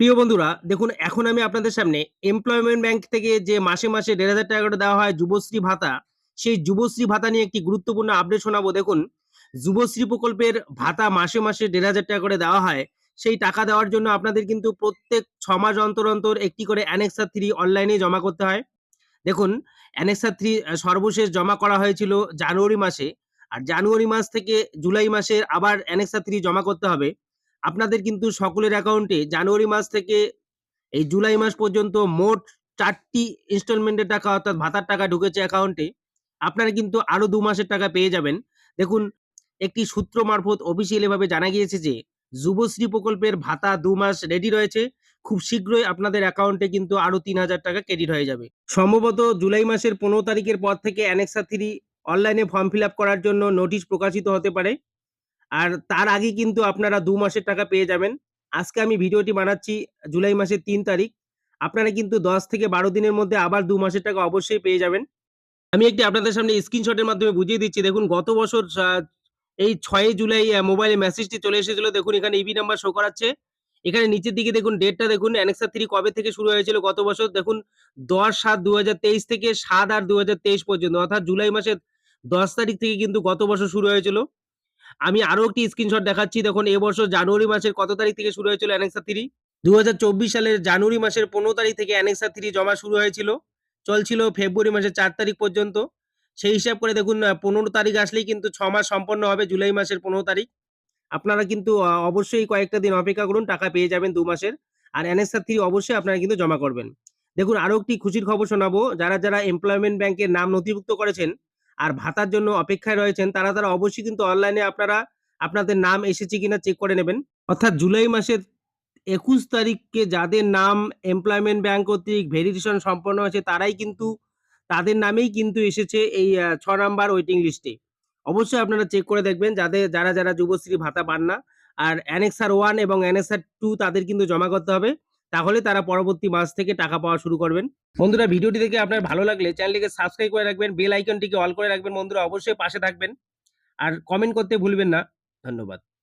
প্রিয় বন্ধুরা, দেখুন, এখন আমি আপনাদের সামনে এমপ্লয়মেন্ট ব্যাংক থেকে যে মাসে মাসে দেড় হাজার টাকা করে দেওয়া হয় যুবশ্রী ভাতা, সেই যুবশ্রী ভাতা নিয়ে একটি গুরুত্বপূর্ণ আপডেট শোনাবো। দেখুন, যুবশ্রী প্রকল্পের ভাতা মাসে মাসে দেড় হাজার টাকা করে দেওয়া হয়। সেই টাকা দেওয়ার জন্য আপনাদের কিন্তু প্রত্যেক ছ মাস অন্তর অন্তর একটি করে অ্যানেক্সা থ্রি অনলাইনে জমা করতে হয়। দেখুন অ্যানেক্সা থ্রি সর্বশেষ জমা করা হয়েছিল জানুয়ারি মাসে। আর জানুয়ারি মাস থেকে জুলাই মাসের আবার অ্যানেক্সা থ্রি জমা করতে হবে। আপনাদের কিন্তু সকলের অ্যাকাউন্টে জানুয়ারি মাস থেকে এই জুলাই মাস পর্যন্ত মোট চারটি ইনস্টলমেন্টের টাকা অর্থাৎ ভাতার টাকা ঢুকেছে অ্যাকাউন্টে আপনারা কিন্তু আরও দু মাসের টাকা পেয়ে যাবেন। দেখুন, একটি সূত্র মারফত অফিসিয়ালি ভাবে জানা গিয়েছে যে, যুবশ্রী প্রকল্পের ভাতা দু মাস রেডি রয়েছে। খুব শীঘ্রই আপনাদের অ্যাকাউন্টে কিন্তু আরও তিন হাজার টাকা ক্রেডিট হয়ে যাবে। সম্ভবত জুলাই মাসের পনেরো তারিখের পর থেকে অ্যানেক্সা থ্রি অনলাইনে ফর্ম ফিল করার জন্য নোটিশ প্রকাশিত হতে পারে। আর তার আগে কিন্তু আপনারা দু মাসের টাকা পেয়ে যাবেন। আজকে আমি ভিডিওটি বানাচ্ছি জুলাই মাসের তিন তারিখ। আপনারা কিন্তু দশ থেকে বারো দিনের মধ্যে আবার দু মাসের টাকা অবশ্যই পেয়ে যাবেন। আমি একটি আপনাদের সামনে স্ক্রিনশটের মাধ্যমে বুঝিয়ে দিচ্ছি। দেখুন, গত বছর এই ছয়ই জুলাই মোবাইলে মেসেজটি চলে এসেছিল। দেখুন, এখানে ইবি নাম্বার শো করাচ্ছে। এখানে নিচের দিকে দেখুন ডেটটা দেখুন অ্যানেক্সা থ্রি কবে থেকে শুরু হয়েছিল গত বছর? দেখুন, দশ সাত দু থেকে সাত আট দু পর্যন্ত, অর্থাৎ জুলাই মাসের দশ তারিখ থেকে কিন্তু গত বছর শুরু হয়েছিল। আমি আরও একটি স্ক্রিনশট দেখাচ্ছি। দেখুন এবছর জানুয়ারি মাসের কত তারিখ থেকে শুরু হয়েছিল অ্যানেক্সা থ্রি দু সালের জানুয়ারি মাসের পনেরো তারিখ থেকে অ্যানেক্সা থ্রি জমা শুরু হয়েছিল। চলছিল ফেব্রুয়ারি মাসের চার তারিখ পর্যন্ত। সেই হিসাব করে দেখুন পনেরো তারিখ আসলেই কিন্তু ছ মাস সম্পন্ন হবে জুলাই মাসের পনেরো তারিখ। আপনারা কিন্তু অবশ্যই কয়েকটা দিন অপেক্ষা করুন, টাকা পেয়ে যাবেন দু মাসের। আর এনএসআর থ্রি অবশ্যই আপনারা কিন্তু জমা করবেন। দেখুন, আরও একটি খুশির খবর শোনাবো। যারা যারা এমপ্লয়মেন্ট ব্যাংকের নাম নথিভুক্ত করেছেন আর ভাতার জন্য অপেক্ষায় রয়েছেন, তারা তারা অবশ্যই কিন্তু অনলাইনে আপনারা আপনাদের নাম এসেছে কিনা চেক করে নেবেন। অর্থাৎ জুলাই মাসের একুশ তারিখকে যাদের নাম এমপ্লয়মেন্ট ব্যাংক কর্তৃক ভেরিফিকেশন সম্পন্ন হয়েছে, তারাই কিন্তু তাদের নামেই কিন্তু এসেছে এই ছ নাম্বার ওয়েটিং লিস্টে অবশ্যই আপনারা চেক করে দেখবেন, যাদের, যারা যারা যুবশ্রী ভাতা পান না। আর অ্যানেক্সার ওয়ান এবং অ্যানেক্সার টু তাদের কিন্তু জমা করতে হবে। তাহলে তারা পরবর্তী মাস থেকে টাকা পাওয়া শুরু করবেন। বন্ধুরা, ভিডিওটি দেখে আপনার ভালো লাগলে চ্যানেলটিকে সাবস্ক্রাইব করে রাখবেন বেল আইকনটিকে অল করে রাখবেন। বন্ধুরা, অবশ্যই পাশে থাকবেন। আর কমেন্ট করতে ভুলবেন না। ধন্যবাদ।